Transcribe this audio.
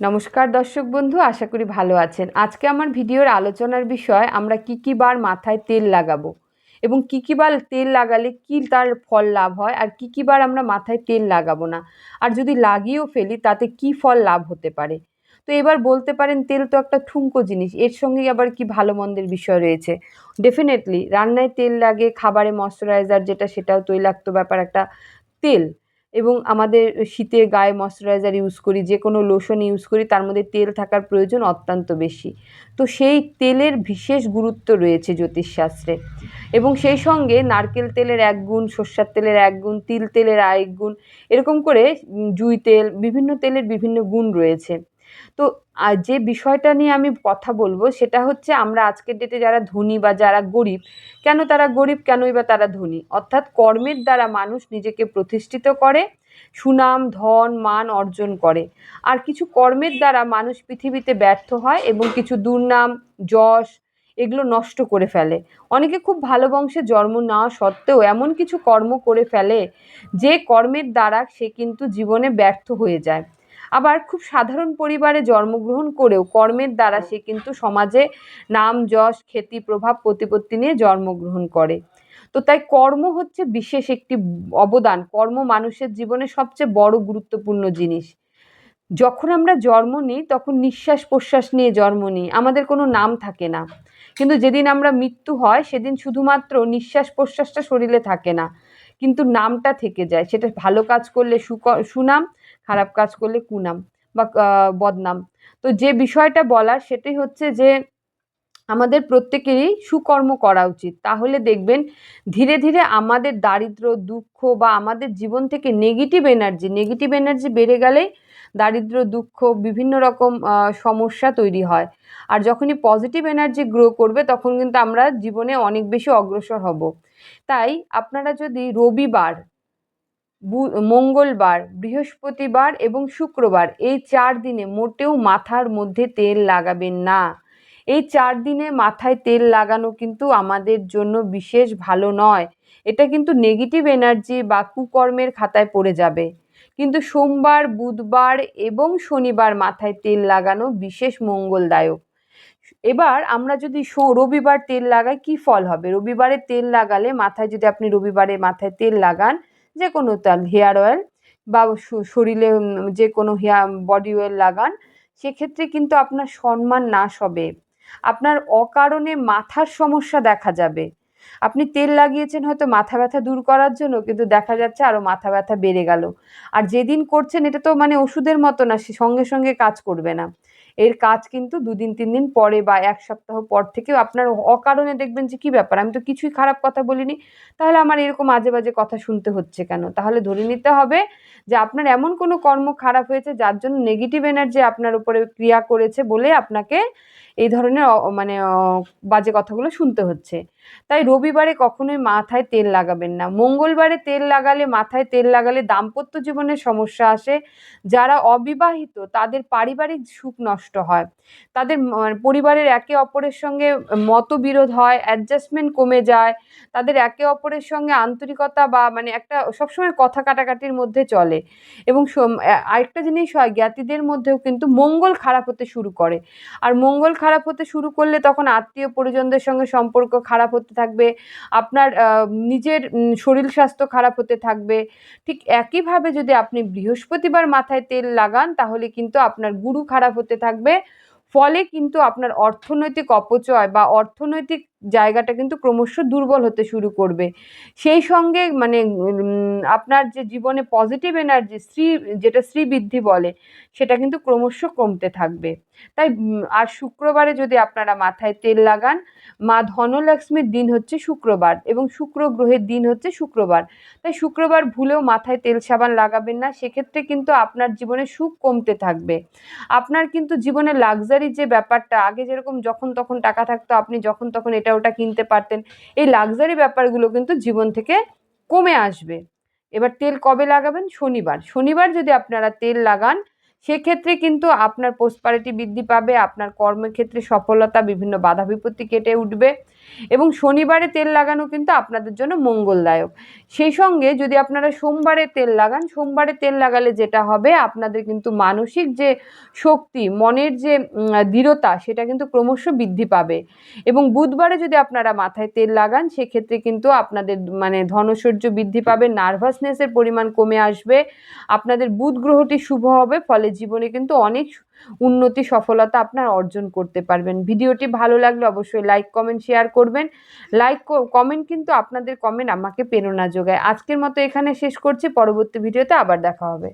নমস্কার দর্শক বন্ধু, আশা করি ভালো আছেন। আজকে আমার ভিডিওর আলোচনার বিষয়, আমরা কী কী বার মাথায় তেল লাগাবো এবং কী কী বার তেল লাগালে কী তার ফল লাভ হয় আর কী কী বার আমরা মাথায় তেল লাগাবো না। আর যদি লাগিয়েও ফেলি, তাতে কি ফল লাভ হতে পারে? তো এবার বলতে পারেন, তেল তো একটা ঠুনকো জিনিস, এর সঙ্গে আবার কি ভালো মন্দের বিষয় রয়েছে? ডেফিনেটলি রান্নায় তেল লাগে, খাবারে ময়শ্চারাইজার যেটা, সেটাও তৈলাক্ত ব্যাপার একটা তেল। এবং আমাদের শীতে গায়ে ময়শ্চারাইজার ইউজ করি যে কোনো লোশন ইউজ করি, তার মধ্যে তেল থাকার প্রয়োজন অত্যন্ত বেশি। তো সেই তেলের বিশেষ গুরুত্ব রয়েছে জ্যোতিষশাস্ত্রে। এবং সেই সঙ্গে নারকেল তেলের এক গুণ, সর্ষার তেলের এক গুণ, তিল তেলের আরেক গুণ, এরকম করে জুই তেল, বিভিন্ন তেলের বিভিন্ন গুণ রয়েছে। তো যে বিষয়টা নিয়ে আমি কথা বলব সেটা হচ্ছে আমরা আজকের ডেটে যারা ধনী বা যারা গরিব, কেন তারা গরিব, কেনই বা তারা ধনী? অর্থাৎ কর্মের দ্বারা মানুষ নিজেকে প্রতিষ্ঠিত করে, সুনাম, ধন, মান অর্জন করে। আর কিছু কর্মের দ্বারা মানুষ পৃথিবীতে ব্যর্থ হয় এবং কিছু দুর্নাম, যশ এগুলো নষ্ট করে ফেলে। অনেকে খুব ভালো বংশে জন্ম নেওয়া সত্ত্বেও এমন কিছু কর্ম করে ফেলে যে কর্মের দ্বারা সে কিন্তু জীবনে ব্যর্থ হয়ে যায়। আবার খুব সাধারণ পরিবারে জন্মগ্রহণ করেও কর্মের দ্বারা সে কিন্তু সমাজে নাম, যশ, খ্যাতি, প্রভাব, প্রতিপত্তি নিয়ে জন্মগ্রহণ করে। তো তাই কর্ম হচ্ছে বিশেষ একটি অবদান। কর্ম মানুষের জীবনে সবচেয়ে বড় গুরুত্বপূর্ণ জিনিস। যখন আমরা জন্ম নিই, তখন নিঃশ্বাস প্রশ্বাস নিয়ে জন্ম নিই। আমাদের কোনো নাম থাকে না। কিন্তু যেদিন আমরা মৃত্যু হয়, সেদিন শুধুমাত্র নিঃশ্বাস প্রশ্বাসটা শরীরে থাকে না। কিন্তু নামটা থেকে যায়। সেটা ভালো কাজ করলে সুনাম খারাপ কাজ করলে কুনাম বা বদনাম। তো যে বিষয়টা বলার সেটাই হচ্ছে যে, আমাদের প্রত্যেকেরই সুকর্ম করা উচিত। তাহলে দেখবেন ধীরে ধীরে আমাদের দারিদ্র, দুঃখ বা আমাদের জীবন থেকে নেগেটিভ এনার্জি নেগেটিভ এনার্জি বেড়ে গেলেই দারিদ্র, দুঃখ বিভিন্ন রকম সমস্যা তৈরি হয়। আর যখনই পজিটিভ এনার্জি গ্রো করবে তখন কিন্তু আমরা জীবনে অনেক বেশি অগ্রসর হব। তাই আপনারা যদি রবিবার মঙ্গলবার, বৃহস্পতিবার এবং শুক্রবার, এই চার দিনে মোটেও মাথার মধ্যে তেল লাগাবেন না। এই চার দিনে মাথায় তেল লাগানো কিন্তু আমাদের জন্য বিশেষ ভালো নয়। এটা কিন্তু নেগেটিভ এনার্জি বা কুকর্মের খাতায় পড়ে যাবে। কিন্তু সোমবার, বুধবার এবং শনিবার মাথায় তেল লাগানো বিশেষ মঙ্গলদায়ক। এবার আমরা যদি রবিবার তেল লাগাই, কি ফল হবে? রবিবারে তেল লাগালে মাথায় যদি আপনি রবিবারে মাথায় তেল লাগান যে কোনো তেল হেয়ার অয়েল বা শরীরে যে কোনো হেয়ার বডি অয়েল লাগান, সেক্ষেত্রে কিন্তু আপনার সম্মান নাশ হবে। আপনার অকারণে মাথার সমস্যা দেখা যাবে। আপনি তেল লাগিয়েছেন হয়তো মাথা ব্যথা দূর করার জন্য, কিন্তু দেখা যাচ্ছে আরও মাথা ব্যথা বেড়ে গেল। আর যেদিন করছেন, এটা তো মানে ওষুধের মতো না, সে সঙ্গে সঙ্গে কাজ করবে না। এর কাজ কিন্তু দুদিন, তিন দিন পরে বা এক সপ্তাহ পর থেকেও আপনার অকারণে দেখবেন যে কী ব্যাপার? আমি তো কিছুই খারাপ কথা বলিনি। তাহলে আমার এরকম আজে বাজে কথা শুনতে হচ্ছে কেন? তাহলে ধরে নিতে হবে যে আপনার এমন কোনো কর্ম খারাপ হয়েছে যার জন্য নেগেটিভ এনার্জি আপনার উপরে ক্রিয়া করেছে বলে আপনাকে এই ধরনের মানে বাজে কথাগুলো শুনতে হচ্ছে। তাই রবিবারে কখনোই মাথায় তেল লাগাবেন না। মঙ্গলবারে তেল লাগালে, মাথায় তেল লাগালে দাম্পত্য জীবনের সমস্যা আসে। যারা অবিবাহিত, তাদের পারিবারিক সুখ নষ্ট হয়। তাদের মানে পরিবারের একে অপরের সঙ্গে মতবিরোধ হয় অ্যাডজাস্টমেন্ট কমে যায়। তাদের একে অপরের সঙ্গে আন্তরিকতা বা মানে একটা সবসময় কথা কাটাকাটির মধ্যে চলে। এবং আরেকটা জিনিস হয়, জ্ঞাতিদের মধ্যেও কিন্তু মঙ্গল খারাপ হতে শুরু করে। আর মঙ্গল খারাপ হতে শুরু করলে তখন আত্মীয় পরিজনদের সঙ্গে সম্পর্ক খারাপ হতে থাকবে, আপনার নিজের শরীর স্বাস্থ্য খারাপ হতে থাকবে। ঠিক একইভাবে যদি আপনি বৃহস্পতিবার মাথায় তেল লাগান, তাহলে কিন্তু আপনার গুরু খারাপ হতে থাকবে। ফলে কিন্তু আপনার অর্থনৈতিক অপচয় বা অর্থনৈতিক জায়গাটা কিন্তু ক্রমশ দুর্বল হতে শুরু করবে। সেই সঙ্গে মানে আপনার যে জীবনে পজিটিভ এনার্জি শ্রী যেটা শ্রীবৃদ্ধি বলে, সেটা কিন্তু ক্রমশ কমতে থাকবে। তাই আর শুক্রবারে যদি আপনারা মাথায় তেল লাগান, মা ধনলক্ষ্মীর দিন হচ্ছে শুক্রবার এবং শুক্র গ্রহের দিন হচ্ছে শুক্রবার। তাই শুক্রবার ভুলেও মাথায় তেল সাবান লাগাবেন না, সেক্ষেত্রে কিন্তু আপনার জীবনে সুখ কমতে থাকবে। আপনার কিন্তু জীবনে লাক্সারি যে ব্যাপারটা, আগে যেরকম যখন তখন টাকা থাকতো, আপনি যখন তখন এটা ওটা কিনতে পারতেন। এই লাক্সারি ব্যাপারগুলো কিন্তু জীবন থেকে কমে আসবে। এবার তেল কবে লাগাবেন? শনিবার। শনিবার যদি আপনারা তেল লাগান সেক্ষেত্রে কিন্তু আপনার পোস্পারিটি বৃদ্ধি পাবে, আপনার কর্মক্ষেত্রে সফলতা, বিভিন্ন বাধা বিপত্তি কেটে উঠবে এবং শনিবারে তেল লাগানো কিন্তু আপনাদের জন্য মঙ্গলদায়ক। সেই সঙ্গে যদি আপনারা সোমবারে তেল লাগান, সোমবারে তেল লাগালে যেটা হবে, আপনাদের কিন্তু মানসিক যে শক্তি, মনের যে দৃঢ়তা, সেটা কিন্তু ক্রমশ বৃদ্ধি পাবে এবং বুধবারে যদি আপনারা মাথায় তেল লাগান, সেক্ষেত্রে কিন্তু আপনাদের মানে ধনসৌর্য বৃদ্ধি পাবে নার্ভাসনেসের পরিমাণ কমে আসবে, আপনাদের বুধ গ্রহটি শুভ হবে, ফলে জীবনে কিন্তু অনেক উন্নতি, সফলতা আপনার অর্জন করতে পারবেন। ভিডিওটি ভালো লাগলে অবশ্যই লাইক কমেন্ট শেয়ার করবেন। লাইক কমেন্ট কিন্তু আপনাদের কমেন্ট আমাকে প্রেরণা যোগায়। আজকের মতো এখানে শেষ করছি। পরবর্তী ভিডিওতে আবার দেখা হবে।